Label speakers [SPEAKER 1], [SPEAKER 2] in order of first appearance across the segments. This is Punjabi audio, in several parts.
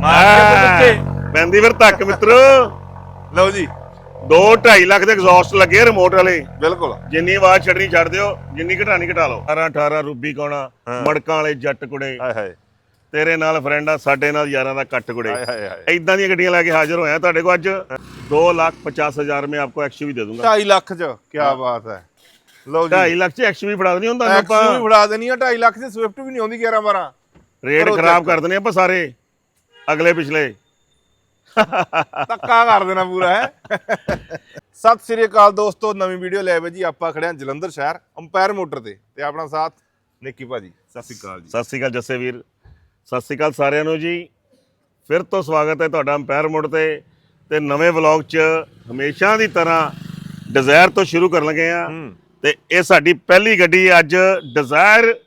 [SPEAKER 1] ਮਾਰ ਕੇ ਬੱਚੇ।
[SPEAKER 2] ਪੈਂਦੀ ਫਿਰ ਧੱਕ ਮਿੱਤਰੋ।
[SPEAKER 1] ਲਓ ਜੀ।
[SPEAKER 2] 2 2.5 ਲੱਖ ਦੇ ਐਗਜ਼ੌਸਟ ਲੱਗੇ ਰਿਮੋਟ ਵਾਲੇ।
[SPEAKER 1] ਬਿਲਕੁਲ।
[SPEAKER 2] ਜਿੰਨੀ ਆਵਾਜ਼ ਛੱਡਣੀ ਛੱਡ ਦਿਓ ਜਿੰਨੀ ਘਟਾਣੀ ਘਟਾ ਲਓ। 18 18 ਰੂਬੀ ਕੌਣਾ
[SPEAKER 1] ਹਾਂ।
[SPEAKER 2] ਮੜਕਾਂ ਵਾਲੇ ਜੱਟ ਕੁੜੇ।
[SPEAKER 1] ਹਾਏ ਹਾਏ।
[SPEAKER 2] ਤੇਰੇ ਨਾਲ ਫਰੈਂਡ ਆ ਸਾਡੇ ਨਾਲ ਯਾਰਾਂ ਦਾ ਕੱਟ ਕੁੜੇ।
[SPEAKER 1] ਹਾਏ ਹਾਏ ਹਾਏ।
[SPEAKER 2] ਇਦਾਂ ਦੀਆਂ ਗੱਡੀਆਂ ਲੈ ਕੇ ਹਾਜ਼ਰ ਹੋਇਆ ਤੁਹਾਡੇ ਕੋਲ ਅੱਜ। 2 ਲੱਖ 50 ਹਜ਼ਾਰ ਮੈਂ ਆਪਕੋ ਐਕਸਯੂਵੀ ਦੇ ਦੂੰਗਾ।
[SPEAKER 1] 2.5 ਲੱਖ ਚ। ਕੀ ਬਾਤ ਹੈ। ਲਓ ਜੀ।
[SPEAKER 2] 2.5 ਲੱਖ ਚ ਐਕਸਯੂਵੀ ਫੜਾ ਦੇਣੀ ਹੁੰਦਾ
[SPEAKER 1] ਐਕਸ ਵੀ
[SPEAKER 2] ਆਪਾਂ
[SPEAKER 1] ਫੜਾ ਦੇਣੀ ਆ 2.5 ਲੱਖ ਦੀ ਸਵਿਫਟ ਵੀ ਨਹੀਂ ਆਉਂਦੀ 11 12
[SPEAKER 2] ਰੇਟ
[SPEAKER 1] ਕਰੋ
[SPEAKER 2] ਖਰਾਬ
[SPEAKER 1] check।
[SPEAKER 2] ਕਰ ਦਨੇ ਆਪਾਂ ਸਾਰੇ ਅਗਲੇ ਪਿਛਲੇ।
[SPEAKER 1] ਧੱਕਾ ਕਰ ਦੇਣਾ ਪੂਰਾ ਹੈ। ਸਤਿ ਸ੍ਰੀ ਅਕਾਲ ਦੋਸਤੋ ਨਵੀਂ ਵੀਡੀਓ ਲੈ ਆਵੇ ਜੀ ਆਪਾਂ ਖੜੇ ਹਾਂ ਜਲੰਧਰ ਸ਼ਹਿਰ ਅੰਪਾਇਰ ਮੋਟਰ ਤੇ। ਤੇ ਆਪਣਾ ਸਾਥ ਨਿੱਕੀ ਭਾਜੀ ਸਤਿ ਸ੍ਰੀ ਅਕਾਲ ਜੀ।
[SPEAKER 2] ਸਤਿ ਸ਼੍ਰੀ ਅਕਾਲ ਜੱਸੇ ਵੀਰ ਸਤਿ ਸ਼੍ਰੀ ਅਕਾਲ ਸਾਰਿਆਂ ਨੂੰ ਜੀ। ਫਿਰ ਤੋਂ ਸਵਾਗਤ ਹੈ ਤੁਹਾਡਾ ਅੰਪਾਇਰ ਮੋੜ ਤੇ। ਤੇ ਨਵੇਂ ਵਲੌਗ 'ਚ ਹਮੇਸ਼ਾ ਦੀ ਤਰ੍ਹਾਂ ਡਿਜ਼ਾਇਰ ਤੋਂ ਸ਼ੁਰੂ ਕਰਨ ਲੱਗੇ ਆ
[SPEAKER 1] ਹੂੰ।
[SPEAKER 2] ਤੇ ਇਹ ਸਾਡੀ ਪਹਿਲੀ ਗੱਡੀ ਅੱਜ ਡਿਜ਼ਾਇਰ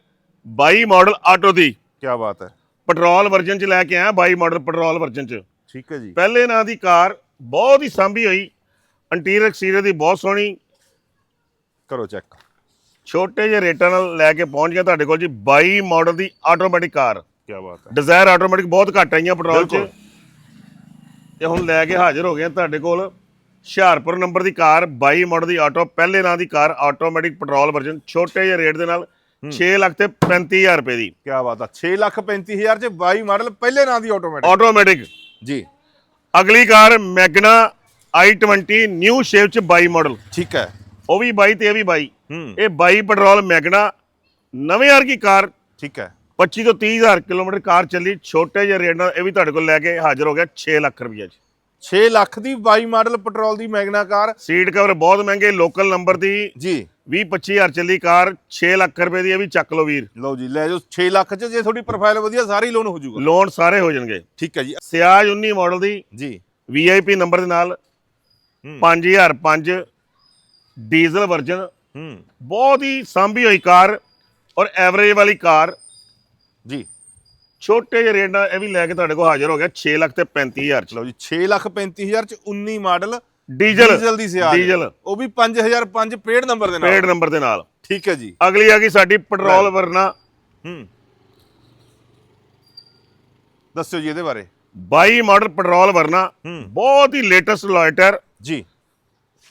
[SPEAKER 2] 22 ਮਾਡਲ ਆਟੋ ਦੀ।
[SPEAKER 1] ਕੀ ਬਾਤ ਹੈ।
[SPEAKER 2] ਪੈਟਰੋਲ ਵਰਜ਼ਨ 'ਚ ਲੈ ਕੇ ਆਇਆ 22 ਮਾਡਲ ਪੈਟਰੋਲ ਵਰਜ਼ਨ 'ਚ।
[SPEAKER 1] ਠੀਕ ਹੈ ਜੀ।
[SPEAKER 2] ਪਹਿਲੇ ਨਾਂ ਦੀ ਕਾਰ ਬਹੁਤ ਹੀ ਸਾਂਭੀ ਹੋਈ। ਇੰਟੀਰੀਅਰ ਐਕਸਟੀਰੀਅਰ ਦੀ ਬਹੁਤ ਸੋਹਣੀ।
[SPEAKER 1] ਕਰੋ ਚੈੱਕ
[SPEAKER 2] ਛੋਟੇ ਜਿਹੇ ਰੇਟਾਂ ਨਾਲ ਲੈ ਕੇ ਪਹੁੰਚ ਗਿਆ ਤੁਹਾਡੇ ਕੋਲ ਜੀ 22 ਮਾਡਲ ਦੀ ਆਟੋਮੈਟਿਕ ਕਾਰ।
[SPEAKER 1] ਕੀ ਬਾਤ ਹੈ।
[SPEAKER 2] ਡਿਜ਼ਾਇਰ ਆਟੋਮੈਟਿਕ ਬਹੁਤ ਘੱਟ ਆਈਆਂ ਪੈਟਰੋਲ 'ਚ। ਤੇ ਹੁਣ ਲੈ ਕੇ ਹਾਜ਼ਰ ਹੋ ਗਏ ਤੁਹਾਡੇ ਕੋਲ। ਹੁਸ਼ਿਆਰਪੁਰ ਨੰਬਰ ਦੀ ਕਾਰ 22 ਮਾਡਲ ਦੀ ਆਟੋ ਪਹਿਲੇ ਨਾਂ ਦੀ ਕਾਰ ਆਟੋਮੈਟਿਕ ਪੈਟਰੋਲ ਵਰਜ਼ਨ ਛੋਟੇ ਜਿਹੇ ਰੇਟ ਦੇ ਨਾਲ 6 ਲੱਖ ਤੇ 35000 ਰੁਪਏ ਦੀ।
[SPEAKER 1] ਕੀ ਬਾਤ ਹੈ 6 ਲੱਖ 35000 ਚ 22 ਮਾਡਲ ਪਹਿਲੇ ਨਾਂ ਦੀ ਆਟੋਮੈਟਿਕ।
[SPEAKER 2] ਆਟੋਮੈਟਿਕ।
[SPEAKER 1] ਜੀ।
[SPEAKER 2] ਅਗਲੀ ਕਾਰ ਮੈਗਨਾ i20 ਨਿਊ ਸ਼ੇਪ 'ਚ 22 ਮਾਡਲ।
[SPEAKER 1] ਠੀਕ ਹੈ।
[SPEAKER 2] ਉਹ ਵੀ 22 ਤੇ ਇਹ ਵੀ 22
[SPEAKER 1] ਹੂੰ।
[SPEAKER 2] ਇਹ 22 ਪੈਟਰੋਲ ਮੈਗਨਾ ਨਵੇਂ ਯਾਰ ਕੀ ਕਾਰ।
[SPEAKER 1] ਠੀਕ ਹੈ।
[SPEAKER 2] 25 ਤੋਂ 30000 ਕਿਲੋਮੀਟਰ ਕਾਰ ਚੱਲੀ ਛੋਟੇ ਜਿਹੇ ਰੇਟ ਨਾਲ ਇਹ ਵੀ ਤੁਹਾਡੇ ਕੋਲ ਲੈ ਕੇ ਹਾਜ਼ਰ ਹੋ ਗਿਆ 6 ਲੱਖ ਰੁਪਏ 'ਚ।
[SPEAKER 1] 6 ਲੱਖ ਦੀ 22 ਮਾਡਲ ਪੈਟਰੋਲ ਦੀ ਮੈਗਨਾ ਕਾਰ।
[SPEAKER 2] ਸੀਟ ਕਵਰ ਬਹੁਤ ਮਹਿੰਗੇ ਲੋਕਲ ਨੰਬਰ ਦੀ।
[SPEAKER 1] ਜੀ।
[SPEAKER 2] 20 25000 ਚੱਲੀ ਕਾਰ 6 ਲੱਖ ਰੁਪਏ ਦੀ ਇਹ ਵੀ ਚੱਕ ਲਓ ਵੀਰ।
[SPEAKER 1] ਲਓ ਜੀ ਲੈ ਜਾਓ 6 ਲੱਖ ਚ ਜੇ ਤੁਹਾਡੀ ਪ੍ਰੋਫਾਈਲ ਵਧੀਆ ਸਾਰੀ ਲੋਨ ਹੋ ਜਾਊਗਾ।
[SPEAKER 2] ਲੋਨ ਸਾਰੇ ਹੋ ਜਾਣਗੇ।
[SPEAKER 1] ਠੀਕ ਹੈ ਜੀ।
[SPEAKER 2] ਸਿਆਜ 19 ਮਾਡਲ ਦੀ
[SPEAKER 1] ਜੀ।
[SPEAKER 2] VIP ਨੰਬਰ ਦੇ ਨਾਲ
[SPEAKER 1] ਹੂੰ।
[SPEAKER 2] 5005 ਡੀਜ਼ਲ ਵਰਜਨ ਬਹੁਤ ਹੀ ਸਾਂਭੀ ਹੋਈ ਕਾਰ ਔਰ ਐਵਰੇਜ ਵਾਲੀ ਕਾਰ।
[SPEAKER 1] ਜੀ।
[SPEAKER 2] ਛੋਟੇ ਜਿਹੇ ਰੇਟ ਨਾਲ ਇਹ ਵੀ ਲੈ ਕੇ ਤੁਹਾਡੇ ਕੋਲ ਹਾਜ਼ਰ ਹੋ ਗਿਆ 6 ਲੱਖ ਤੇ 35000 ਚ।
[SPEAKER 1] ਲਓ ਜੀ 6 ਲੱਖ 35000 ਚ 19 ਮਾਡਲ
[SPEAKER 2] ਡੀਜ਼ਲ।
[SPEAKER 1] ਡੀਜ਼ਲ ਦੀ ਸਿਆਜ
[SPEAKER 2] ਡੀਜ਼ਲ।
[SPEAKER 1] ਉਹ ਵੀ 5005 ਪੇਡ ਨੰਬਰ ਦੇ ਨਾਲ।
[SPEAKER 2] ਪੇਡ ਨੰਬਰ ਦੇ ਨਾਲ।
[SPEAKER 1] ਠੀਕ ਹੈ ਜੀ।
[SPEAKER 2] ਅਗਲੀ ਆ ਗਈ ਸਾਡੀ ਪੈਟਰੋਲ ਵਰਨਾ।
[SPEAKER 1] ਹੂੰ। ਦੱਸਿਓ ਜੀ ਇਹਦੇ ਬਾਰੇ।
[SPEAKER 2] 22 ਮਾਡਲ ਪੈਟਰੋਲ ਵਰਨਾ। ਬਹੁਤ ਹੀ ਲੇਟੈਸਟ ਲਾਈਟਰ
[SPEAKER 1] ਜੀ।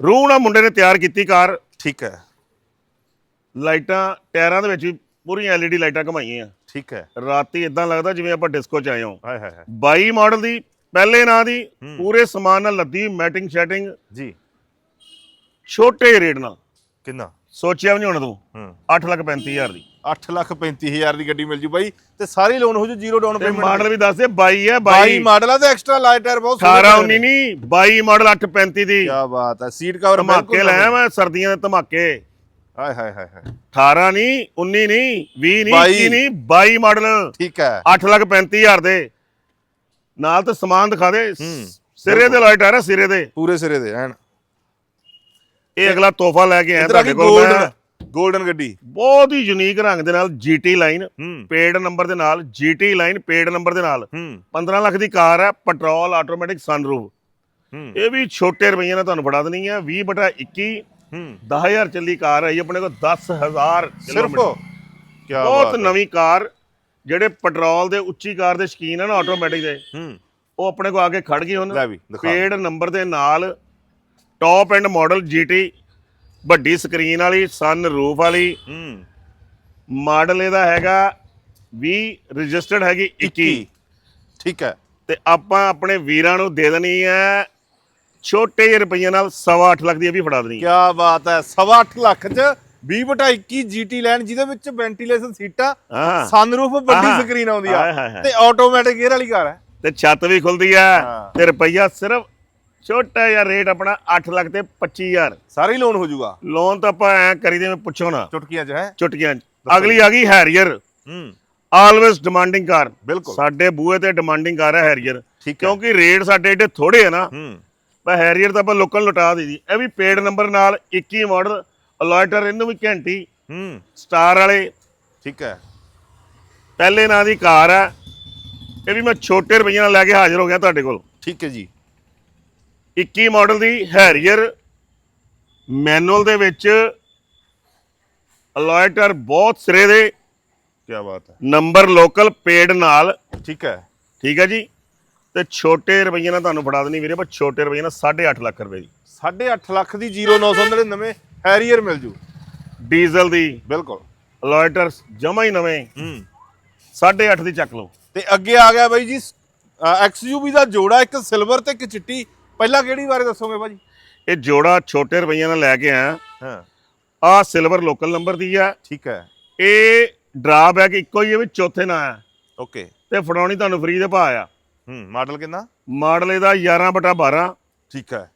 [SPEAKER 2] ਰੂਹ ਨਾਲ ਮੁੰਡੇ ਨੇ ਤਿਆਰ ਕੀਤੀ ਕਾਰ।
[SPEAKER 1] ਠੀਕ ਹੈ।
[SPEAKER 2] ਲਾਈਟਾਂ ਟਾਇਰਾਂ ਦੇ ਵਿੱਚ ਵੀ ਪੂਰੀਆਂ LED ਲਾਈਟਾਂ ਘਮਾਈਆਂ।
[SPEAKER 1] ਠੀਕ ਹੈ।
[SPEAKER 2] ਰਾਤੀ ਇਦਾਂ ਲੱਗਦਾ ਜਿਵੇਂ ਆਪਾਂ ਡਿਸਕੋ ਚ ਆਏ ਹਾਂ।
[SPEAKER 1] ਹਾਏ ਹਾਏ ਹਾਏ।
[SPEAKER 2] 22 ਮਾਡਲ ਦੀ ਪਹਿਲੇ ਨਾਂ ਦੀ ਪੂਰੇ ਸਮਾਨ ਨਾਲ ਲੱਦੀ ਮੈਟਿੰਗ ਸ਼ੈਟਿੰਗ
[SPEAKER 1] ਜੀ।
[SPEAKER 2] ਛੋਟੇ ਰੇਟ ਨਾਲ।
[SPEAKER 1] ਕਿੰਨਾ?
[SPEAKER 2] ਸੋਚਿਆ ਵੀ ਨਹੀਂ ਹੋਣਾ ਤੂੰ।
[SPEAKER 1] ਹੂੰ।
[SPEAKER 2] 8 ਲੱਖ 35000 ਦੀ।
[SPEAKER 1] 8 ਲੱਖ 35000 ਦੀ ਗੱਡੀ ਮਿਲ ਜੂ ਬਾਈ। ਤੇ ਸਾਰੀ ਲੋਨ ਹੋ ਜੂ ਜ਼ੀਰੋ ਡਾਊਨ ਪੇਮੈਂਟ
[SPEAKER 2] ਮਾਡਲ ਵੀ ਦੱਸ ਦੇ 22 ਹੈ
[SPEAKER 1] 22
[SPEAKER 2] 22
[SPEAKER 1] ਮਾਡਲ ਆ ਤੇ ਐਕਸਟਰਾ ਲਾਈਟ ਟਾਇਰ ਬਹੁਤ
[SPEAKER 2] 18 19 ਨਹੀਂ 22 ਮਾਡਲ 835 ਦੀ।
[SPEAKER 1] ਕੀ ਬਾਤ ਹੈ ਸੀਟ ਕਵਰ
[SPEAKER 2] ਧਮਾਕੇ ਲੈ ਮੈਂ ਸਰਦੀਆਂ ਦੇ ਧਮਾਕੇ।
[SPEAKER 1] ਹਾਏ ਹਾਏ ਹਾਏ ਹਾਏ।
[SPEAKER 2] 18 ਨਹੀਂ 19 ਨਹੀਂ 20 ਨਹੀਂ
[SPEAKER 1] 22
[SPEAKER 2] 21 ਨਹੀਂ 22 ਮਾਡਲ।
[SPEAKER 1] ਠੀਕ ਹੈ।
[SPEAKER 2] 8 ਲੱਖ 35000 ਦੇ। ਨਾਲ ਤਾਂ ਸਮਾਨ ਦਿਖਾ ਦੇ। ਸਿਰੇ ਦੇ ਲਾਈਟ ਆ ਰਿਹਾ ਸਿਰੇ ਦੇ
[SPEAKER 1] ਪੂਰੇ ਸਿਰੇ ਦੇ ਐਨ।
[SPEAKER 2] ਇਹ ਅਗਲਾ ਤੋਹਫਾ ਲੈ ਕੇ ਆਇਆ ਤੁਹਾਡੇ ਕੋਲ ਮੈਂ।
[SPEAKER 1] 골ਡਨ 골ਡਨ ਗੱਡੀ।
[SPEAKER 2] ਬਹੁਤ ਹੀ ਯੂਨੀਕ ਰੰਗ ਦੇ ਨਾਲ GT ਲਾਈਨ ਪੇਡ ਨੰਬਰ ਦੇ ਨਾਲ GT ਲਾਈਨ ਪੇਡ ਨੰਬਰ ਦੇ ਨਾਲ।
[SPEAKER 1] ਹੂੰ।
[SPEAKER 2] 15 ਲੱਖ ਦੀ ਕਾਰ ਹੈ ਪੈਟਰੋਲ ਆਟੋਮੈਟਿਕ ਸਨਰੂਫ ਇਹ ਵੀ ਛੋਟੇ ਰੁਪਈਏ ਨਾਲ ਤੁਹਾਨੂੰ ਫੜਾ ਦੇਣੀ ਹੈ। 20 ਬਟਾ 21
[SPEAKER 1] ਹੂੰ।
[SPEAKER 2] 10000 ਚੱਲੀ ਕਾਰ ਹੈ ਆਪਣੇ ਕੋਲ 10000
[SPEAKER 1] ਸਿਰਫ? ਕੀ
[SPEAKER 2] ਬਹੁਤ ਨਵੀਂ ਕਾਰ ਜਿਹੜੇ ਪੈਟਰੋਲ ਦੇ ਉੱਚੀ ਕਾਰ ਦੇ ਸ਼ਕੀਨ ਹਨ ਆਟੋਮੈਟਿਕ ਦੇ
[SPEAKER 1] ਹੂੰ।
[SPEAKER 2] ਉਹ ਆਪਣੇ ਕੋ ਆ ਕੇ ਖੜ ਗਈ ਹੁਣ। ਪੇਡ ਨੰਬਰ ਦੇ ਨਾਲ ਟੌਪ ਐਂਡ ਮਾਡਲ GT ਵੱਡੀ ਸਕਰੀਨ ਵਾਲੀ ਸਨ ਰੂਫ ਵਾਲੀ।
[SPEAKER 1] ਹੂੰ।
[SPEAKER 2] ਮਾਡਲ ਇਹਦਾ ਹੈਗਾ 20 ਰਜਿਸਟਰਡ ਹੈਗੀ 21
[SPEAKER 1] ਠੀਕ ਹੈ।
[SPEAKER 2] ਤੇ ਆਪਾਂ ਆਪਣੇ ਵੀਰਾਂ ਨੂੰ ਦੇ ਦੇਣੀ ਹੈ ਛੋਟੇ ਜਿਹੇ ਰੁਪਈਏ ਨਾਲ 8.5 ਲੱਖ ਦੀ ਇਹ ਵੀ ਫੜਾ ਦੇਣੀ
[SPEAKER 1] ਕੀ
[SPEAKER 2] ਹੈ
[SPEAKER 1] ਬਾਤ ਹੈ 8.5 ਲੱਖ ਚ 20 ਬਟਾ 21 GT ਲੈਣ ਜਿਹਦੇ ਵਿੱਚ ਵੈਂਟੀਲੇਸ਼ਨ ਸੀਟਾਂ
[SPEAKER 2] ਹਾਂ।
[SPEAKER 1] ਸਨਰੂਫ ਵੱਡੀ। ਸਕਰੀਨ ਆਉਂਦੀ
[SPEAKER 2] ਹਾਏ
[SPEAKER 1] ਆ
[SPEAKER 2] ਹਾਏ।
[SPEAKER 1] ਤੇ ਆਟੋਮੈਟਿਕ ਗੇਅਰ ਵਾਲੀ ਕਾਰ ਹੈ।
[SPEAKER 2] ਤੇ ਛੱਤ ਵੀ ਖੁੱਲਦੀ ਹੈ।
[SPEAKER 1] ਹਾਂ।
[SPEAKER 2] ਤੇ ਰੁਪਈਆ ਸਿਰਫ ਛੋਟਾ ਜਿਹਾ ਰੇਟ ਆਪਣਾ 8 ਲੱਖ ਤੇ 25000
[SPEAKER 1] ਸਾਰੀ ਲੋਨ ਹੋ ਜਾਊਗਾ।
[SPEAKER 2] ਲੋਨ ਤਾਂ ਆਪਾਂ ਐ ਕਰੀ ਦੇ ਪੁੱਛੋ ਨਾ।
[SPEAKER 1] ਚੁਟਕੀਆਂ ਚ ਹੈ।
[SPEAKER 2] ਚੁਟਕੀਆਂ 'ਚ। ਅਗਲੀ ਆ ਗਈ ਹੈਰੀਅਰ
[SPEAKER 1] ਹੂੰ।
[SPEAKER 2] ਆਲਵੇਸ ਡਿਮਾਂਡਿੰਗ ਕਾਰ
[SPEAKER 1] ਬਿਲਕੁਲ।
[SPEAKER 2] ਸਾਡੇ ਬੂਹੇ ਤੇ ਡਿਮਾਂਡਿੰਗ ਕਾਰ ਹੈ ਹੈਰੀਅਰ
[SPEAKER 1] ਠੀਕ ਹੈ।
[SPEAKER 2] ਕਿਉਂਕਿ ਰੇਟ ਸਾਡੇ ਏਡੇ ਥੋੜੇ ਆ ਨਾ।
[SPEAKER 1] ਹੂੰ।
[SPEAKER 2] ਪਰ ਹੈਰੀਅਰ ਤਾਂ ਆਪਾਂ ਲੋਕਲ ਲੁਟਾ ਦੇਦੀ ਇਹ ਵੀ ਪੇਡ ਨੰਬਰ ਨਾਲ 21 ਮਾਡਲ ਅਲੋਇਟਰ ਇਹਨੂੰ ਵੀ ਘੰਟੀ
[SPEAKER 1] ਹੂੰ।
[SPEAKER 2] ਸਟਾਰ ਵਾਲੇ।
[SPEAKER 1] ਠੀਕ ਹੈ।
[SPEAKER 2] ਪਹਿਲੇ ਨਾਂ ਦੀ ਕਾਰ ਹੈ। ਇਹ ਵੀ ਮੈਂ ਛੋਟੇ ਰੁਪਈਏ ਨਾਲ ਲੈ ਕੇ ਹਾਜ਼ਰ ਹੋ ਗਿਆ ਤੁਹਾਡੇ ਕੋਲ।
[SPEAKER 1] ਠੀਕ ਹੈ ਜੀ।
[SPEAKER 2] 21 ਮਾਡਲ ਦੀ ਹੈਰੀਅਰ ਮੈਨੂਅਲ ਦੇ ਵਿੱਚ ਅਲੋਇਟਰ ਬਹੁਤ ਸਿਰੇ ਦੇ।
[SPEAKER 1] ਕੀ ਬਾਤ ਹੈ।
[SPEAKER 2] ਨੰਬਰ ਲੋਕਲ ਪੇਡ ਨਾਲ।
[SPEAKER 1] ਠੀਕ ਹੈ।
[SPEAKER 2] ਠੀਕ ਹੈ ਜੀ। ਤੇ ਛੋਟੇ ਰੁਪਈਏ ਨਾਲ ਤੁਹਾਨੂੰ ਫੜਾ ਦੇਣੀ ਵੀਰੇ ਪਰ ਛੋਟੇ ਰੁਪਈਏ ਨਾਲ 8.5 ਲੱਖ ਰੁਪਏ ਦੀ
[SPEAKER 1] 8.5 ਲੱਖ ਦੀ 0999 ਹੈਰੀਅਰ ਮਿਲ ਜੂ।
[SPEAKER 2] ਡੀਜ਼ਲ ਦੀ
[SPEAKER 1] ਬਿਲਕੁਲ।
[SPEAKER 2] ਲੋਇਟਰਸ ਜਮਾ ਹੀ ਨਵੇਂ।
[SPEAKER 1] ਹੂੰ।
[SPEAKER 2] 8.5 ਦੀ ਚੱਕ ਲਓ।
[SPEAKER 1] ਤੇ ਅੱਗੇ ਆ ਗਿਆ ਬਾਈ ਜੀ ਐਕਸਯੂਵੀ ਦਾ ਜੋੜਾ ਇੱਕ ਸਿਲਵਰ ਤੇ ਇੱਕ ਚਿੱਟੀ। ਪਹਿਲਾਂ ਕਿਹੜੀ ਬਾਰੇ ਦੱਸੋਗੇ ਭਾਜੀ
[SPEAKER 2] ਇਹ ਜੋੜਾ ਛੋਟੇ ਰੁਪਈਆਂ ਨਾਲ ਲੈ ਕੇ ਆਇਆ।
[SPEAKER 1] ਹਾਂ।
[SPEAKER 2] ਆ ਸਿਲਵਰ ਲੋਕਲ ਨੰਬਰ ਦੀ ਆ।
[SPEAKER 1] ਠੀਕ ਹੈ।
[SPEAKER 2] ਇਹ ਡਰਾਬੈਕ ਇੱਕੋ ਹੀ ਹੈ ਵੀ ਚੌਥੇ ਨਾਂ ਆ।
[SPEAKER 1] ਓਕੇ।
[SPEAKER 2] ਤੇ ਫੜਾਉਣੀ ਤੁਹਾਨੂੰ ਫ੍ਰੀ ਦੇ ਭਾਅ ਆ।
[SPEAKER 1] ਹੂੰ ਮਾਡਲ ਕਿੰਨਾ?
[SPEAKER 2] ਮਾਡਲ ਇਹਦਾ 11 ਬਟਾ 12
[SPEAKER 1] ਠੀਕ ਹੈ।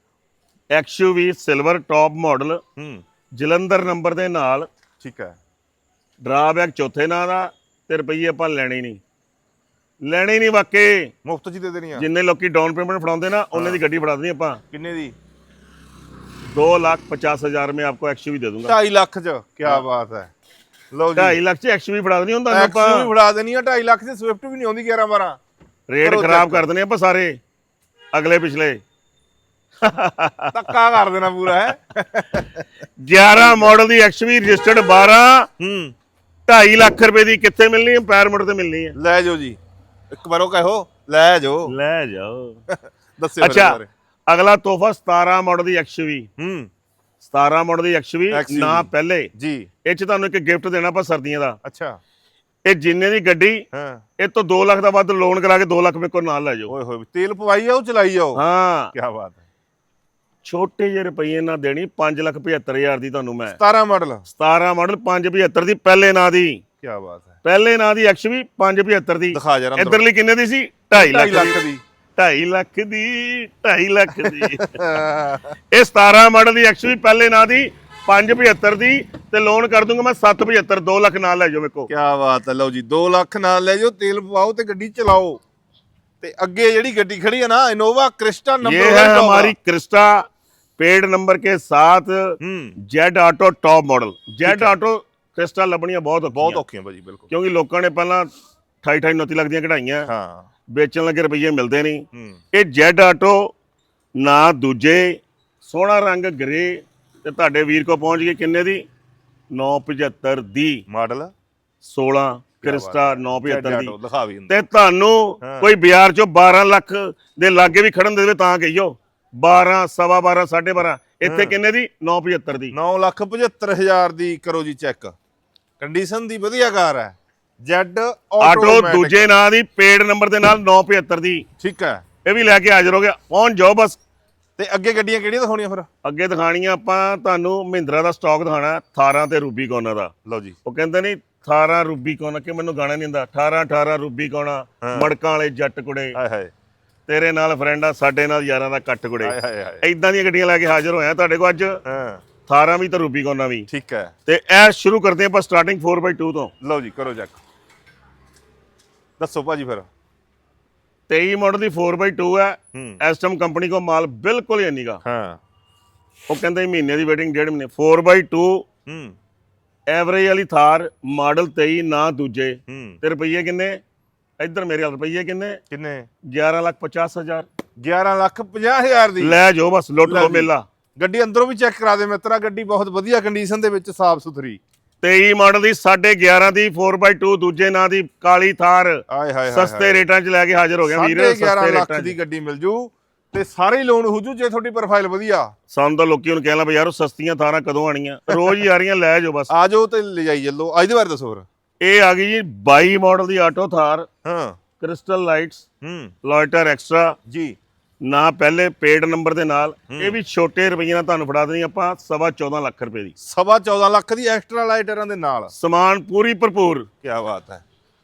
[SPEAKER 2] XUV ਸਿਲਵਰ ਟੌਪ ਮਾਡਲ
[SPEAKER 1] ਹੂੰ।
[SPEAKER 2] ਜਲੰਧਰ ਨੰਬਰ ਦੇ ਨਾਲ।
[SPEAKER 1] ਠੀਕ ਹੈ।
[SPEAKER 2] ਡਰਾਬੈਕ ਚੌਥੇ ਨਾਂ ਦਾ ਤੇ ਰੁਪਈਏ ਆਪਾਂ ਲੈਣੇ ਨਹੀਂ। ਲੈਣੇ ਨਹੀਂ ਵਾਕੇ।
[SPEAKER 1] ਮੁਫਤ ਚ ਹੀ ਦੇ ਦੇਣੀ ਆ।
[SPEAKER 2] ਜਿੰਨੇ ਲੋਕੀ ਡਾਊਨ ਪੇਮੈਂਟ ਫੜਾਉਂਦੇ ਨਾ ਉਹਨੇ ਦੀ ਗੱਡੀ ਫੜਾ ਦੇਣੀ ਆਪਾਂ।
[SPEAKER 1] ਕਿੰਨੇ ਦੀ?
[SPEAKER 2] 2 ਲੱਖ 50 ਹਜ਼ਾਰ ਮੈਂ ਆਪਕੋ XUV ਦੇ ਦੂੰਗਾ।
[SPEAKER 1] 2.5 ਲੱਖ ਚ। ਕੀ ਬਾਤ ਹੈ। ਲਓ ਜੀ।
[SPEAKER 2] 2.5 ਲੱਖ ਚ XUV ਫੜਾ ਦੇਣੀ ਹੁੰਦਾ ਆਪਾਂ।
[SPEAKER 1] ਐਕਸਯੂਵੀ ਫੜਾ ਦੇਣੀ ਆ। 2.5 ਲੱਖ ਦੀ ਸਵਿਫਟ ਵੀ ਨਹੀਂ ਆਉਂਦੀ 11 12
[SPEAKER 2] ਰੇਟ
[SPEAKER 1] ਕਰੋ
[SPEAKER 2] ਖਰਾਬ
[SPEAKER 1] check।
[SPEAKER 2] ਕਰ ਦਨੇ ਆਪਾਂ ਸਾਰੇ। ਅਗਲੇ ਪਿਛਲੇ।
[SPEAKER 1] ਧੱਕਾ ਕਰ ਦੇਣਾ ਪੂਰਾ ਹੈ।
[SPEAKER 2] 11 ਮਾਡਲ ਦੀ XUV ਰਜਿਸਟਰਡ 12
[SPEAKER 1] ਹੂੰ।
[SPEAKER 2] 2.5 ਲੱਖ ਰੁਪਏ ਦੀ ਕਿੱਥੇ ਮਿਲਣੀ ਹੈ? ਪੈਰ ਮੋੜ ਤੇ ਮਿਲਣੀ ਹੈ।
[SPEAKER 1] ਲੈ ਜਾਓ ਜੀ। ਇੱਕ ਵਾਰੋ ਕਹੋ ਲੈ ਜਾਓ।
[SPEAKER 2] ਲੈ ਜਾਓ।
[SPEAKER 1] ਦੱਸਿਓ
[SPEAKER 2] ਅੱਛਾ
[SPEAKER 1] ਬਾਰੇ।
[SPEAKER 2] ਅਗਲਾ ਤੋਹਫਾ 17 ਮਾਡਲ ਦੀ XUV
[SPEAKER 1] ਹੂੰ।
[SPEAKER 2] 17 ਮਾਡਲ ਦੀ XUV
[SPEAKER 1] XUV
[SPEAKER 2] ਨਾ ਪਹਿਲੇ।
[SPEAKER 1] ਜੀ।
[SPEAKER 2] ਇਹ ਚ ਤੁਹਾਨੂੰ ਇੱਕ ਗਿਫਟ ਦੇਣਾ ਆਪਾਂ ਸਰਦੀਆਂ ਦਾ।
[SPEAKER 1] ਅੱਛਾ।
[SPEAKER 2] ਇਹ ਜਿੰਨੇ ਦੀ ਗੱਡੀ
[SPEAKER 1] ਹਾਂ।
[SPEAKER 2] ਇਹ ਤੋਂ 2 ਲੱਖ ਦਾ ਵੱਧ ਲੋਨ ਕਰਾ ਕੇ 2 ਲੱਖ ਮੇਰੇ ਕੋਲ ਨਾਲ ਲੈ ਜਾਓ।
[SPEAKER 1] ਓਏ ਹੋਏ ਤੇਲ ਪਵਾਈ ਜਾਓ ਚਲਾਈ ਜਾਓ
[SPEAKER 2] ਹਾਂ।
[SPEAKER 1] ਕੀ ਬਾਤ ਹੈ।
[SPEAKER 2] ਛੋਟੇ ਜਿਹੇ ਰੁਪਈਏ ਨਾਲ ਦੇਣੀ 5 ਲੱਖ 75 ਹਜ਼ਾਰ ਦੀ ਤੁਹਾਨੂੰ ਮੈਂ।
[SPEAKER 1] 17 ਮਾਡਲ
[SPEAKER 2] 17 ਮਾਡਲ 575 ਦੀ ਪਹਿਲੇ ਨਾਂ ਦੀ।
[SPEAKER 1] ਕੀ ਬਾਤ ਹੈ।
[SPEAKER 2] ਪਹਿਲੇ ਨਾਂ ਦੀ XUV 575 ਦੀ।
[SPEAKER 1] ਦਿਖਾ ਜਰਾ ਅੰਦਰ।
[SPEAKER 2] ਇਧਰਲੀ ਕਿੰਨੇ ਦੀ ਸੀ? 2.5
[SPEAKER 1] 2.5
[SPEAKER 2] ਲੱਖ ਦੀ।
[SPEAKER 1] ਦੀ।
[SPEAKER 2] 2.5 ਲੱਖ ਦੀ 2.5 ਲੱਖ ਦੀ। ਇਹ 17 ਮਾਡਲ ਦੀ XUV ਪਹਿਲੇ ਨਾਂ ਦੀ। 575 ਦੀ ਤੇ ਲੋਨ ਕਰ ਦੂੰਗਾ ਮੈਂ 775 2 ਲੱਖ ਨਾਲ ਲੈ ਜਾਓ ਮੇਰੇ ਕੋਲ
[SPEAKER 1] ਕੀ ਬਾਤ ਹੈ ਲਓ ਜੀ 2 ਲੱਖ ਨਾਲ ਲੈ ਜਾਓ ਤੇਲ ਪਵਾਓ ਤੇ ਗੱਡੀ ਚਲਾਓ ਤੇ ਅੱਗੇ ਜਿਹੜੀ ਗੱਡੀ ਖੜੀ ਹੈ ਨਾ ਇਨੋਵਾ ਕ੍ਰਿਸਟਾ
[SPEAKER 2] ये
[SPEAKER 1] ਨੰਬਰ
[SPEAKER 2] है हमारी क्रिस्टा पेड नंबर के साथ
[SPEAKER 1] ਹੂੰ
[SPEAKER 2] Z auto top model Z auto Crysta ਲੱਭਣੀਆਂ ਬਹੁਤ
[SPEAKER 1] ਬਹੁਤ
[SPEAKER 2] ਔਖੀਆਂ
[SPEAKER 1] ਔਖੀਆਂ ਭਾਜੀ ਬਿਲਕੁਲ
[SPEAKER 2] ਕਿਉਂਕਿ ਲੋਕਾਂ ਨੇ ਪਹਿਲਾਂ 28 28 29 ਲੱਖ ਦੀਆਂ ਕਢਾਈਆਂ
[SPEAKER 1] ਹਾਂ
[SPEAKER 2] ਵੇਚਣ ਲੱਗੇ ਰੁਪਈਏ ਮਿਲਦੇ ਨਹੀਂ
[SPEAKER 1] ਹੂੰ
[SPEAKER 2] ਇਹ ਜੈਡ ਆਟੋ ਨਾ ਦੂਜੇ ਸੋਹਣਾ ਰੰਗ ਗ੍ਰੇ ਤੇ ਤੁਹਾਡੇ ਵੀਰ ਕੋ ਪਹੁੰਚ ਗਏ ਕਿੰਨੇ ਦੀ? 975 ਦੀ।
[SPEAKER 1] ਮਾਡਲ?
[SPEAKER 2] 16 ਕ੍ਰਿਸਟਾ 975 ਦੀ।
[SPEAKER 1] ਦਿਖਾ ਵੀ ਹੁੰਦਾ
[SPEAKER 2] ਤੇ ਤੁਹਾਨੂੰ। ਕੋਈ ਬਾਜ਼ਾਰ ਚੋਂ 12 ਲੱਖ ਦੇ ਲਾਗੇ ਵੀ ਖੜਨ ਦੇਵੇ ਤਾਂ ਕਹੀਓ। 12 ਸਵਾ 12 12.5 ਇੱਥੇ ਕਿੰਨੇ ਦੀ? 975 ਦੀ।
[SPEAKER 1] 9 ਲੱਖ 75 ਹਜ਼ਾਰ ਦੀ ਕਰੋ ਜੀ ਚੈੱਕ। ਕੰਡੀਸ਼ਨ ਦੀ ਵਧੀਆ ਕਾਰ ਹੈ। ਜੈਡ
[SPEAKER 2] ਆਟੋ ਦੂਜੇ ਨਾਂ ਦੀ ਪੇਡ ਨੰਬਰ ਦੇ ਨਾਲ 975 ਦੀ।
[SPEAKER 1] ਠੀਕ ਹੈ।
[SPEAKER 2] ਇਹ ਵੀ ਲੈ ਕੇ ਹਾਜ਼ਰ ਹੋ ਗਿਆ। ਪਹੁੰਚ ਜਾਓ ਬਸ।
[SPEAKER 1] ਤੇ ਅੱਗੇ ਗੱਡੀਆਂ ਕਿਹੜੀਆਂ ਦਿਖਾਉਣੀਆਂ ਫਿਰ?
[SPEAKER 2] ਅੱਗੇ ਦਿਖਾਣੀਆਂ ਆਪਾਂ ਤੁਹਾਨੂੰ ਮਹਿੰਦਰਾ ਦਾ ਸਟਾਕ ਦਿਖਾਣਾ 18 ਤੇ ਰੂਬੀ ਕੋਨਾ ਦਾ।
[SPEAKER 1] ਲਓ ਜੀ।
[SPEAKER 2] ਉਹ ਕਹਿੰਦੇ ਨਹੀਂ 18 ਰੂਬੀ ਕੋਨਾ ਕਿ ਮੈਨੂੰ ਗਾਣਾ ਨਹੀਂ ਹੁੰਦਾ 18 18 ਰੂਬੀ ਕੋਨਾ
[SPEAKER 1] ਹਾਂ।
[SPEAKER 2] ਮੜਕਾਂ ਵਾਲੇ ਜੱਟ ਕੁੜੇ।
[SPEAKER 1] ਹਾਏ ਹਾਏ।
[SPEAKER 2] ਤੇਰੇ ਨਾਲ ਫਰੈਂਡ ਆ ਸਾਡੇ ਨਾਲ ਯਾਰਾਂ ਦਾ ਕੱਟ ਕੁੜੇ।
[SPEAKER 1] ਹਾਏ ਹਾਏ ਹਾਏ।
[SPEAKER 2] ਇਦਾਂ ਦੀਆਂ ਗੱਡੀਆਂ ਲੈ ਕੇ ਹਾਜ਼ਰ ਹੋਇਆ ਤੁਹਾਡੇ ਕੋਲ ਅੱਜ।
[SPEAKER 1] ਹਾਂ।
[SPEAKER 2] 18 ਵੀ ਤੇ ਰੂਬੀ ਕੋਨਾ ਵੀ।
[SPEAKER 1] ਠੀਕ ਹੈ।
[SPEAKER 2] ਤੇ ਇਹ ਸ਼ੁਰੂ ਕਰਦੇ ਆਪਾਂ ਸਟਾਰਟਿੰਗ 4x2 ਤੋਂ।
[SPEAKER 1] ਲਓ ਜੀ ਕਰੋ ਚੈੱਕ ਦੱਸੋ ਭਾਜੀ ਫਿਰ।
[SPEAKER 2] 23 ਮਾਡਲ ਦੀ 4x2 ਹੈ।
[SPEAKER 1] ਹੂੰ।
[SPEAKER 2] ਐਸਟਮ ਕੰਪਨੀ ਕੋ ਮਾਲ ਬਿਲਕੁਲ ਹੀ ਨਹੀਂਗਾ
[SPEAKER 1] ਹਾਂ।
[SPEAKER 2] ਉਹ ਕਹਿੰਦੇ ਮਹੀਨੇ ਦੀ ਵੇਟਿੰਗ ਡੇਢ ਮਹੀਨੇ। 4x2
[SPEAKER 1] ਹੂੰ।
[SPEAKER 2] ਐਵਰੇਜ ਵਾਲੀ ਥਾਰ ਮਾਡਲ 23 ਨਾ ਦੂਜੇ। ਤੇ ਰੁਪਈਏ ਕਿੰਨੇ? ਇੱਧਰ ਮੇਰੇ ਹਾਲ ਰੁਪਈਏ ਕਿੰਨੇ?
[SPEAKER 1] ਕਿੰਨੇ?
[SPEAKER 2] 11 ਲੱਖ 50 ਹਜ਼ਾਰ।
[SPEAKER 1] 11 ਲੱਖ 50 ਹਜ਼ਾਰ ਦੀ।
[SPEAKER 2] ਲੈ ਜਾਓ ਬਸ ਲੁੱਟ
[SPEAKER 1] ਲੈ।
[SPEAKER 2] ਮੇਲਾ।
[SPEAKER 1] ਗੱਡੀ ਅੰਦਰੋਂ ਵੀ ਚੈੱਕ ਕਰਾ ਦੇ ਮਿੱਤਰਾ ਗੱਡੀ ਬਹੁਤ ਵਧੀਆ ਕੰਡੀਸ਼ਨ ਦੇ ਵਿੱਚ ਸਾਫ਼ ਸੁਥਰੀ।
[SPEAKER 2] 23 ਮਾਡਲ ਦੀ 11.5 ਦੀ 4x2 ਦੂਜੇ ਨਾਂ ਦੀ ਕਾਲੀ ਥਾਰ।
[SPEAKER 1] ਆਏ ਹਾਏ ਹਾਏ
[SPEAKER 2] ਸਸਤੇ ਰੇਟਾਂ 'ਚ ਲੈ ਕੇ ਹਾਜ਼ਰ ਹੋ ਗਿਆ ਵੀਰ
[SPEAKER 1] 11
[SPEAKER 2] ਸਸਤੇ ਰੇਟਾਂ
[SPEAKER 1] ਦੀ
[SPEAKER 2] 'ਚ
[SPEAKER 1] ਗੱਡੀ ਮਿਲ ਜੂ ਤੇ ਸਾਰੇ ਲੋਨ ਹੋ ਜੂ ਜੇ ਤੁਹਾਡੀ ਪ੍ਰੋਫਾਈਲ ਵਧੀਆ।
[SPEAKER 2] ਸਾਨੂੰ ਤਾਂ ਲੋਕੀ ਹੁਣ ਕਹਿਣ ਪਏ ਯਾਰ ਉਹ ਸਸਤੀਆਂ ਥਾਰਾਂ ਕਦੋਂ ਆਣੀਆਂ ਰੋਜ਼ ਹੀ ਆ ਰਹੀਆਂ ਲੈ ਜਾਓ ਬਸ।
[SPEAKER 1] ਆ ਜਾਓ ਤੇ ਲੈ ਜਾਈ ਚੱਲੋ ਅੱਜ ਦੇ ਬਾਰੇ ਦੱਸੋ ਫਿਰ।
[SPEAKER 2] ਇਹ ਆ ਗਈ ਜੀ 22 ਮਾਡਲ ਦੀ ਆਟੋ ਥਾਰ।
[SPEAKER 1] ਹਾਂ।
[SPEAKER 2] ਕ੍ਰਿਸਟਲ ਲਾਈਟਸ
[SPEAKER 1] ਹੂੰ।
[SPEAKER 2] ਲੋਇਟਰ ਐਕਸਟਰਾ।
[SPEAKER 1] ਜੀ।
[SPEAKER 2] ਨਾ ਪਹਿਲੇ ਪੇਡ ਨੰਬਰ ਦੇ ਨਾਲ ਇਹ ਵੀ ਛੋਟੇ ਰੁਪਈਏ ਨਾਲ ਤੁਹਾਨੂੰ ਫੜਾ ਦੇਣੀ ਆਪਾਂ ਸਵਾ 14 ਲੱਖ ਰੁਪਏ ਦੀ।
[SPEAKER 1] ਸਵਾ 14 ਲੱਖ ਦੀ ਐਕਸਟਰਾ ਲਾਈਟਰਾਂ ਦੇ ਨਾਲ।
[SPEAKER 2] ਸਮਾਨ ਪੂਰੀ ਭਰਪੂਰ।
[SPEAKER 1] ਕੀ ਬਾਤ ਹੈ।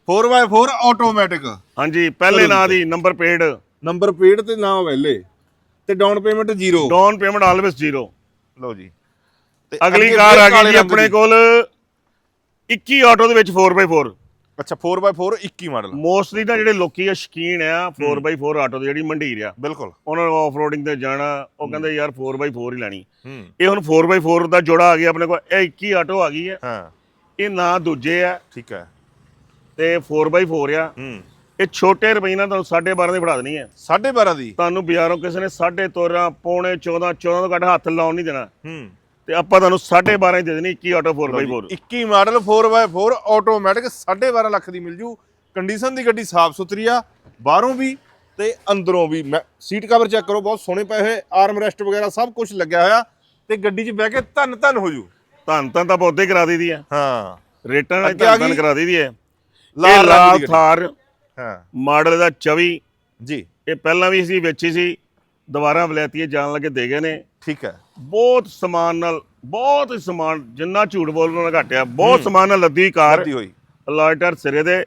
[SPEAKER 1] 4x4 ਆਟੋਮੈਟਿਕ
[SPEAKER 2] ਹਾਂਜੀ ਪਹਿਲੇ ਨਾਂ ਦੀ ਨੰਬਰ ਪੇਡ
[SPEAKER 1] ਨੰਬਰ ਪਲੇਟ ਤੇ ਨਾਮ ਵੈਲੇ ਤੇ down payment zero
[SPEAKER 2] down payment always zero
[SPEAKER 1] ਲਓ ਜੀ। ਤੇ
[SPEAKER 2] ਅਗਲੀ
[SPEAKER 1] ਅੱਗੇ
[SPEAKER 2] ਕਾਰ ਆ ਗਈ ਜੀ ਆਪਣੇ। ਕੋਲ 21 ਆਟੋ ਦੇ ਵਿੱਚ 4x4
[SPEAKER 1] ਅੱਛਾ 4x4 21 ਮਾਡਲ
[SPEAKER 2] ਮੋਸਟਲੀ ਤਾਂ ਜਿਹੜੇ ਲੋਕੀ ਆ ਸ਼ਕੀਨ ਆ 4x4 ਆਟੋ ਦੀ ਜਿਹੜੀ ਮੰਡੀਰ ਆ।
[SPEAKER 1] ਬਿਲਕੁਲ।
[SPEAKER 2] ਉਹਨਾਂ ਨੂੰ ਆਫਰੋਡਿੰਗ ਤੇ ਜਾਣਾ ਉਹ ਕਹਿੰਦੇ ਯਾਰ 4x4 ਹੀ ਲੈਣੀ। ਇਹ ਹੁਣ 4x4 ਦਾ ਜੋੜਾ ਆ ਗਿਆ ਆਪਣੇ ਕੋਲ। ਇਹ 21 ਆਟੋ ਆ ਗਈ ਹੈ
[SPEAKER 1] ਹਾਂ।
[SPEAKER 2] ਇਹ ਨਾ ਦੂਜੇ ਆ।
[SPEAKER 1] ਠੀਕ ਹੈ
[SPEAKER 2] ਤੇ 4x4 ਆ।
[SPEAKER 1] ਹੂੰ।
[SPEAKER 2] ਇਹ ਛੋਟੇ ਰੁਪਏ ਨਾਲ ਤੁਹਾਨੂੰ 12.5 ਦੀ ਫੜਾ ਦੇਣੀ ਹੈ
[SPEAKER 1] 12.5 ਦੀ?
[SPEAKER 2] ਤੁਹਾਨੂੰ ਬਾਜ਼ਾਰੋਂ ਕਿਸੇ ਨੇ 13.5 ਪੌਣੇ 14 14 ਤੋਂ ਘੱਟ ਹੱਥ ਲਾਉਣ ਨਹੀਂ ਦੇਣਾ।
[SPEAKER 1] ਹੂੰ।
[SPEAKER 2] ਤੇ ਆਪਾਂ ਤੁਹਾਨੂੰ 12.5 ਹੀ ਦੇ ਦੇਣੀ 21 auto 4x4
[SPEAKER 1] 21 model 4x4 automatic 12.5 lakh ਦੀ ਮਿਲ ਜੂ। ਕੰਡੀਸ਼ਨ ਦੀ ਗੱਡੀ ਸਾਫ਼ ਸੁਥਰੀ ਆ ਬਾਹਰੋਂ ਵੀ ਤੇ ਅੰਦਰੋਂ ਵੀ। ਸੀਟ ਕਵਰ ਚੈੱਕ ਕਰੋ ਬਹੁਤ ਸੋਹਣੇ ਪਏ ਹੋਏ ਆਰਮ ਰੈਸਟ ਵਗੈਰਾ ਸਭ ਕੁਝ ਲੱਗਿਆ ਹੋਇਆ ਤੇ ਗੱਡੀ 'ਚ ਬਹਿ ਕੇ ਧੰਨ ਧੰਨ ਹੋ ਜੂ।
[SPEAKER 2] ਧੰਨ ਧੰਨ ਤਾਂ ਬਹੁਤੇ ਕਰਾ ਦਈਦੀ ਆ।
[SPEAKER 1] ਹਾਂ।
[SPEAKER 2] ਰੇਟਾਂ ਨਾਲ ਧੰਨ ਧੰਨ। ਕਰਾ ਦਈਦੀ ਹੈ
[SPEAKER 1] ਲਾਲ
[SPEAKER 2] ਲਾਲ
[SPEAKER 1] ਦੀ।
[SPEAKER 2] ਥਾਰ
[SPEAKER 1] ਹਾਂ।
[SPEAKER 2] ਮਾਡਲ ਦਾ 24
[SPEAKER 1] ਜੀ।
[SPEAKER 2] ਇਹ ਪਹਿਲਾਂ ਵੀ ਅਸੀਂ ਵੇਚੀ ਸੀ। ਦੁਬਾਰਾ ਵਲੈਤੀਏ ਜਾਣ ਲੱਗੇ ਦੇ ਗਏ ਨੇ।
[SPEAKER 1] ਠੀਕ ਹੈ।
[SPEAKER 2] ਬਹੁਤ ਸਮਾਨ ਨਾਲ ਬਹੁਤ ਹੀ ਸਮਾਨ ਜਿੰਨਾ ਝੂਠ ਬੋਲਣਾ ਨਾ ਘਟਿਆ ਬਹੁਤ ਸਮਾਨ ਨਾਲ ਲੱਦੀ ਕਾਰ
[SPEAKER 1] ਅੱਧੀ ਹੋਈ।
[SPEAKER 2] ਲਾਈਟਰ ਸਿਰੇ ਦੇ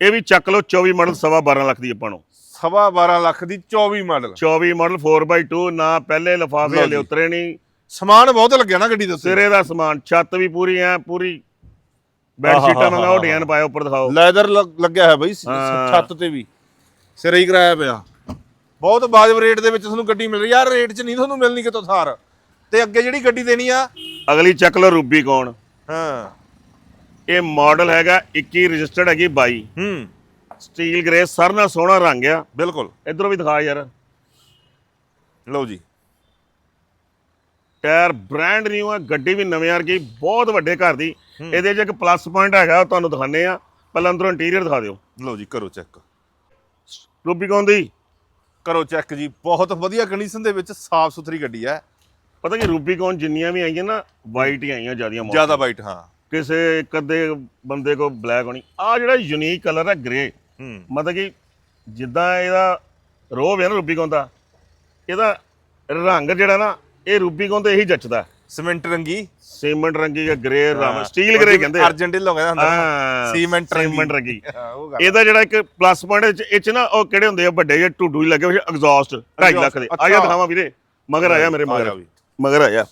[SPEAKER 2] ਇਹ ਵੀ ਚੱਕ ਲਓ 24 ਮਾਡਲ ਸਵਾ 12 ਲੱਖ ਦੀ ਆਪਾਂ ਨੂੰ।
[SPEAKER 1] ਸਵਾ 12 ਲੱਖ ਦੀ 24 ਮਾਡਲ।
[SPEAKER 2] 24 ਮਾਡਲ 4x2 ਨਾ ਪਹਿਲੇ ਲਫਾਫੇ ਹਲੇ। ਉਤਰੇ ਨਹੀਂ
[SPEAKER 1] ਸਮਾਨ ਬਹੁਤ ਲੱਗਿਆ ਨਾ ਗੱਡੀ ਦੇ ਉੱਤੇ।
[SPEAKER 2] ਸਿਰੇ ਦਾ ਸਮਾਨ ਛੱਤ ਵੀ ਪੂਰੀ ਐ ਪੂਰੀ ਬੈੱਡ ਸ਼ੀਟਾਂ ਮੰਗਾਓ। ਡਿਜ਼ਾਈਨ ਪਾਇਆ ਉੱਪਰ ਦਿਖਾਓ।
[SPEAKER 1] ਲੈਦਰ ਲੱਗਿਆ ਹੈ ਬਈ। ਛੱਤ ਤੇ ਵੀ। ਸਿਰੇ ਹੀ ਕਰਾਇਆ ਪਿਆ। ਬਹੁਤ ਵਾਜਬ ਰੇਟ ਦੇ ਵਿੱਚ ਤੁਹਾਨੂੰ ਗੱਡੀ ਮਿਲ ਰਹੀ ਆ ਰੇਟ 'ਚ ਨਹੀਂ ਤੁਹਾਨੂੰ ਮਿਲਣੀ ਕਿਤੋਂ ਥਾਰ। ਤੇ ਅੱਗੇ ਜਿਹੜੀ ਗੱਡੀ ਦੇਣੀ ਆ?
[SPEAKER 2] ਅਗਲੀ ਚੱਕ ਲਓ ਰੂਬੀ ਕੌਣ?
[SPEAKER 1] ਹਾਂ।
[SPEAKER 2] ਇਹ ਮਾਡਲ ਹੈਗਾ 21 ਰਜਿਸਟਰਡ ਹੈਗੀ 22
[SPEAKER 1] ਹੂੰ।
[SPEAKER 2] ਸਟੀਲ ਗ੍ਰੇ ਸਰ ਨਾਲ ਸੋਹਣਾ ਰੰਗ ਆ।
[SPEAKER 1] ਬਿਲਕੁਲ।
[SPEAKER 2] ਇਧਰੋਂ ਵੀ ਦਿਖਾ ਯਾਰ।
[SPEAKER 1] ਲਓ ਜੀ।
[SPEAKER 2] ਟਾਇਰ ਬ੍ਰਾਂਡ ਨਿਊ ਆ ਗੱਡੀ ਵੀ ਨਵੇਂ ਵਰਗੀ ਬਹੁਤ ਵੱਡੇ ਘਰ ਦੀ। ਇਹਦੇ 'ਚ ਇੱਕ ਪਲੱਸ ਪੁਆਇੰਟ ਹੈਗਾ ਉਹ ਤੁਹਾਨੂੰ ਦਿਖਾਣੇ ਆ। ਪਹਿਲਾਂ ਅੰਦਰੋਂ ਇੰਟੀਰੀਅਰ ਦਿਖਾ ਦਿਓ।
[SPEAKER 1] ਲਓ ਜੀ ਕਰੋ ਚੈੱਕ
[SPEAKER 2] ਰੂਬੀ ਕੌਣ ਦੀ?
[SPEAKER 1] ਕਰੋ ਚੈੱਕ ਜੀ ਬਹੁਤ ਵਧੀਆ ਕੰਡੀਸ਼ਨ ਦੇ ਵਿੱਚ ਸਾਫ਼ ਸੁਥਰੀ ਗੱਡੀ ਹੈ
[SPEAKER 2] ਪਤਾ ਕੀ ਰੂਬੀ ਕੌਣ ਜਿੰਨੀਆਂ ਵੀ ਆਈਆਂ ਨਾ ਵਾਈਟ ਹੀ ਆਈਆਂ ਜਿਆਦੀਆਂ
[SPEAKER 1] ਜ਼ਿਆਦਾ ਵਾਈਟ ਹਾਂ।
[SPEAKER 2] ਕਿਸੇ ਇੱਕ ਅੱਧੇ ਬੰਦੇ ਕੋ ਬਲੈਕ ਹੋਣੀ। ਆ ਜਿਹੜਾ ਯੂਨੀਕ ਕਲਰ ਹੈ ਗ੍ਰੇ
[SPEAKER 1] ਹੂੰ।
[SPEAKER 2] ਮਤਲਬ ਕਿ ਜਿੱਦਾਂ ਇਹਦਾ ਰੋਬ ਹੈ ਨਾ ਰੂਬੀਕੌਨ ਦਾ ਇਹਦਾ ਰੰਗ ਜਿਹੜਾ ਨਾ ਇਹ ਰੂਬੀਕੌਨ ਤੇ ਇਹੀ ਜੱਚਦਾ।
[SPEAKER 1] ਸਿਮੈਂਟ ਰੰਗੀ।
[SPEAKER 2] ਸੀਮੈਂਟ ਰੰਗੀ ਜਾਂ ਗ੍ਰੇ ਰੰਗ ਸਟੀਲ ਗ੍ਰੇ ਕਹਿੰਦੇ ਆ।
[SPEAKER 1] ਅਰਜੈਂਟ ਢਿੱਲੋਂ ਕਹਿੰਦਾ ਹੁੰਦਾ
[SPEAKER 2] ਹਾਂ
[SPEAKER 1] ਸੀਮੈਂਟ ਰੰਗੀ।
[SPEAKER 2] ਸੀਮੈਂਟ ਰੰਗੀ।
[SPEAKER 1] ਹਾਂ, ਉਹ ਗੱਲ
[SPEAKER 2] ਇਹਦਾ ਜਿਹੜਾ ਇੱਕ ਪਲੱਸ ਪੁਆਇੰਟ ਇਹ ਚ ਨਾ ਉਹ ਕਿਹੜੇ ਹੁੰਦੇ ਆ ਵੱਡੇ ਜਿਹੇ ਟੂਡੂ ਹੀ ਲੱਗੇ ਹੋਏ ਐਗਜ਼ੌਸਟ 2.5 ਲੱਖ ਦੇ। ਆ ਜਾ
[SPEAKER 1] ਅੱਛਾ।
[SPEAKER 2] ਦਿਖਾਵਾਂ ਵੀਰੇ। ਮਗਰ ਆਇਆ ਮੇਰੇ
[SPEAKER 1] ਆ ਜਾ
[SPEAKER 2] ਮਗਰ
[SPEAKER 1] ਵੀ।
[SPEAKER 2] ਮਗਰ ਆ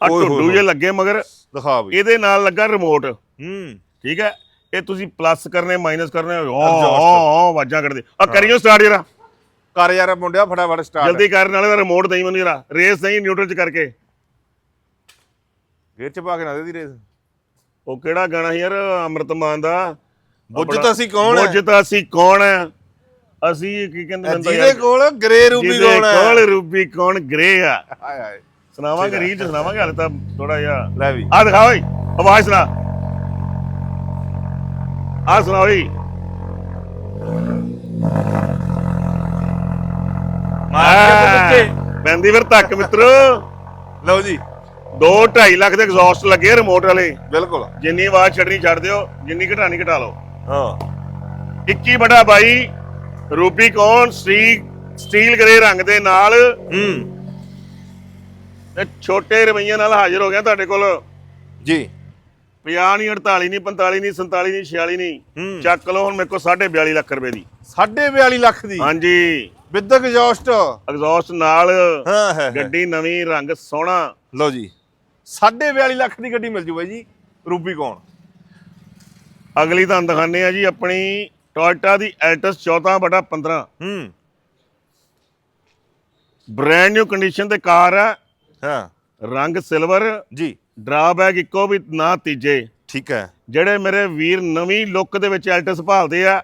[SPEAKER 1] ਓਏ ਹੋਏ
[SPEAKER 2] ਟੂਡੂ
[SPEAKER 1] ਹੋਏ।
[SPEAKER 2] ਜੇ ਲੱਗੇ ਮਗਰ
[SPEAKER 1] ਦਿਖਾ ਬਈ
[SPEAKER 2] ਇਹਦੇ ਨਾਲ ਲੱਗਾ ਰਿਮੋਟ
[SPEAKER 1] ਹੂੰ।
[SPEAKER 2] ਠੀਕ ਹੈ? ਇਹ ਤੁਸੀਂ ਪਲੱਸ ਕਰਨੇ ਮਾਈਨਸ ਕਰਨੇ ਓ। ਓ ਆਵਾਜ਼ਾਂ ਕੱਢਦੇ। ਆ ਕਰਿਓ ਸਟਾਰਟ ਜਰਾ।
[SPEAKER 1] ਕਰ ਯਾਰ ਮੁੰਡਿਆ ਫਟਾਫਟ ਸਟਾਰਟ
[SPEAKER 2] ਜਲਦੀ ਕਰਨ ਦਾ ਰਿਮੋਟ ਦੇਈ ਮੈਨੂੰ ਜਰਾ। ਰੇਸ ਨਹੀਂ ਨਿਊਟਰਲ ਚ ਕਰਕੇ।
[SPEAKER 1] ਗੇਰ ਚ ਪਾ ਕੇ ਨਾ ਦੇ ਦੀ ਰੇਸ
[SPEAKER 2] ਉਹ ਕਿਹੜਾ ਗਾਣਾ ਸੀ ਯਾਰ ਅਮਰਤ ਮਾਨ ਦਾ?
[SPEAKER 1] ਬੁੱਝ ਤਾਂ ਅਸੀਂ ਕੌਣ ਹੈ?
[SPEAKER 2] ਬੁੱਝ ਤਾਂ ਅਸੀਂ ਕੌਣ ਹੈ? ਅਸੀਂ ਕੀ ਕਹਿੰਦੇ ਬੰਦਾ
[SPEAKER 1] ਜਿਹਦੇ ਕੋਲ ਗ੍ਰੇ ਰੂਬੀ
[SPEAKER 2] ਜਿਹਦੇ
[SPEAKER 1] ਕੋਲ
[SPEAKER 2] ਕੋਲ
[SPEAKER 1] ਹੈ
[SPEAKER 2] ਰੂਬੀ ਕੌਣ ਗ੍ਰੇ ਆ?
[SPEAKER 1] ਹਾਏ ਹਾਏ।
[SPEAKER 2] ਸੁਣਾਵਾਂਗੇ ਰੀਲ ਚ ਸੁਣਾਵਾਂਗੇ ਹਾਲੇ ਤਾਂ ਥੋੜਾ ਜਿਹਾ।
[SPEAKER 1] ਲੈ ਵੀ।
[SPEAKER 2] ਆ ਦਿਖਾ ਓਏ ਆਵਾਜ਼ ਸੁਣਾ। ਆ ਸੁਣਾ ਓਏ।
[SPEAKER 1] ਮਾਰ ਕੇ ਮੁੱਕੇ
[SPEAKER 2] ਪੈਂਦੀ ਫਿਰ ਧੱਕ ਮਿੱਤਰੋ।
[SPEAKER 1] ਲਓ ਜੀ।
[SPEAKER 2] 2 2.5 ਲੱਖ ਦੇ ਐਗਜ਼ੌਸਟ ਲੱਗੇ ਰਿਮੋਟ ਵਾਲੇ।
[SPEAKER 1] ਬਿਲਕੁਲ।
[SPEAKER 2] ਜਿੰਨੀ ਆਵਾਜ਼ ਛੱਡਣੀ ਛੱਡ ਦਿਓ ਜਿੰਨੀ ਘਟਾਣੀ ਘਟਾ ਲਓ।
[SPEAKER 1] ਹਾਂ।
[SPEAKER 2] 21 ਬਟਾ 22 ਰੂਬੀ ਕੌਨ ਸਟੀਲ ਸਟੀਲ ਗ੍ਰੇ ਰੰਗ ਦੇ ਨਾਲ।
[SPEAKER 1] ਹੂੰ।
[SPEAKER 2] ਤੇ ਛੋਟੇ ਰਵਈਆਂ ਨਾਲ ਹਾਜ਼ਰ ਹੋ ਗਿਆ ਤੁਹਾਡੇ ਕੋਲ।
[SPEAKER 1] ਜੀ।
[SPEAKER 2] 50 ਨਹੀਂ 48 ਨਹੀਂ 45 ਨਹੀਂ 47 ਨਹੀਂ 46 ਨਹੀਂ
[SPEAKER 1] ਹੂੰ।
[SPEAKER 2] ਚੱਕ ਲਓ ਹੁਣ ਮੇਰੇ ਕੋਲ 42.5 ਲੱਖ ਰੁਪਏ ਦੀ।
[SPEAKER 1] 42 ਲੱਖ ਦੀ?
[SPEAKER 2] ਹਾਂਜੀ।
[SPEAKER 1] With exhaust?
[SPEAKER 2] ਐਗਜ਼ੌਸਟ ਨਾਲ
[SPEAKER 1] ਹਾਂ ਹੈ
[SPEAKER 2] ਗੱਡੀ ਨਵੀਂ ਰੰਗ ਸੋਹਣਾ।
[SPEAKER 1] ਲਓ ਜੀ। 42 ਲੱਖ ਦੀ ਗੱਡੀ ਮਿਲ ਜੂ ਬਾਈ ਜੀ। ਰੂਬੀ ਕੌਣ?
[SPEAKER 2] ਅਗਲੀ ਤੁਹਾਨੂੰ ਦਿਖਾਣੇ ਆ ਜੀ ਆਪਣੀ ਟੋਇਟਾ ਦੀ ਐਲਟਸ 14 ਬਟਾ 15
[SPEAKER 1] ਹੂੰ।
[SPEAKER 2] ਬ੍ਰੈਂਡ ਨਿਊ ਕੰਡੀਸ਼ਨ ਤੇ ਕਾਰ ਹੈ
[SPEAKER 1] ਹਾਂ।
[SPEAKER 2] ਰੰਗ ਸਿਲਵਰ।
[SPEAKER 1] ਜੀ।
[SPEAKER 2] ਡਰਾਬੈਕ ਇੱਕੋ ਵੀ ਨਾ ਤੀਜੇ।
[SPEAKER 1] ਠੀਕ ਹੈ।
[SPEAKER 2] ਜਿਹੜੇ ਮੇਰੇ ਵੀਰ ਨਵੀਂ ਲੁੱਕ ਦੇ ਵਿੱਚ ਐਲਟਸ ਭਾਲਦੇ ਆ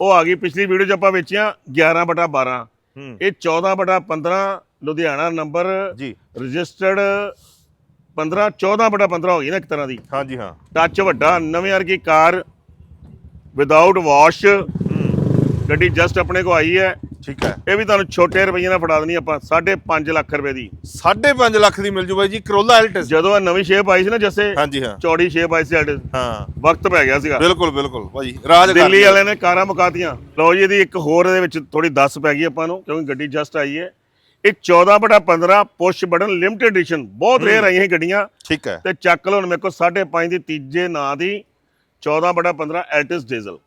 [SPEAKER 2] ਉਹ ਆ ਗਈ ਪਿਛਲੀ ਵੀਡੀਓ 'ਚ ਆਪਾਂ ਵੇਚਿਆ 11 ਬਟਾ 12
[SPEAKER 1] ਹੂੰ।
[SPEAKER 2] ਇਹ 14 ਬਟਾ 15 ਲੁਧਿਆਣਾ ਨੰਬਰ
[SPEAKER 1] ਜੀ।
[SPEAKER 2] ਰਜਿਸਟਰਡ 15 14 ਬਟਾ 15 ਹੋ ਗਈ ਨਾ ਇੱਕ ਤਰ੍ਹਾਂ ਦੀ।
[SPEAKER 1] ਹਾਂਜੀ ਹਾਂ।
[SPEAKER 2] ਟੱਚ ਵੱਡਾ ਨਵੇਂ ਵਰਗੀ ਕਾਰ ਵਿਦਆਊਟ ਵਾਸ਼ ਗੱਡੀ ਜਸਟ ਆਪਣੇ ਕੋ ਆਈ ਹੈ।
[SPEAKER 1] ਠੀਕ ਹੈ।
[SPEAKER 2] ਇਹ ਵੀ ਤੁਹਾਨੂੰ ਛੋਟੇ ਰੁਪਈਏ ਨਾਲ ਫੜਾ ਦੇਣੀ ਆਪਾਂ 5.5 ਲੱਖ ਰੁਪਏ ਦੀ।
[SPEAKER 1] 5.5 ਲੱਖ ਦੀ ਮਿਲ ਜੂ ਬਾਈ ਜੀ ਕਰੋਲਾ ਐਲਟਸ
[SPEAKER 2] ਜਦੋਂ ਇਹ ਨਵੀਂ ਸ਼ੇਪ ਆਈ ਸੀ ਨਾ ਜੱਸੇ
[SPEAKER 1] ਹਾਂਜੀ ਹਾਂ।
[SPEAKER 2] ਚੌੜੀ ਸ਼ੇਪ ਆਈ ਸੀ ਸਾਡੇ
[SPEAKER 1] ਹਾਂ।
[SPEAKER 2] ਵਕਤ ਪੈ ਗਿਆ ਸੀਗਾ।
[SPEAKER 1] ਬਿਲਕੁਲ ਬਿਲਕੁਲ। ਭਾਜੀ ਰਾਜ ਕਰ
[SPEAKER 2] ਦਿੱਲੀ
[SPEAKER 1] ਲਿਆ।
[SPEAKER 2] ਵਾਲਿਆਂ ਨੇ ਕਾਰਾਂ ਮੁਕਾਤੀਆਂ। ਲਓ ਜੀ ਇਹਦੀ ਇੱਕ ਹੋਰ ਇਹਦੇ ਵਿੱਚ ਥੋੜੀ ਦੱਸ ਪੈ ਗਈ ਆਪਾਂ ਨੂੰ ਕਿਉਂਕਿ ਗੱਡੀ ਜਸਟ ਆਈ ਹੈ। ਇਹ 14 ਬਟਾ 15 ਪੁਸ਼ ਬਟਨ ਲਿਮਟਿਡ ਐਡੀਸ਼ਨ ਬਹੁਤ ਰੇਅਰ ਆਈਆਂ ਇਹ ਗੱਡੀਆਂ।
[SPEAKER 1] ਠੀਕ ਹੈ।
[SPEAKER 2] ਤੇ ਚੱਕ ਲਓ ਹੁਣ ਮੇਰੇ ਕੋਲ 5.5 ਦੀ ਤੀਜੇ ਨਾਂ ਦੀ। 14 ਬਟਾ 15 ਐਲਟਿਸ ਡੀਜ਼ਲ।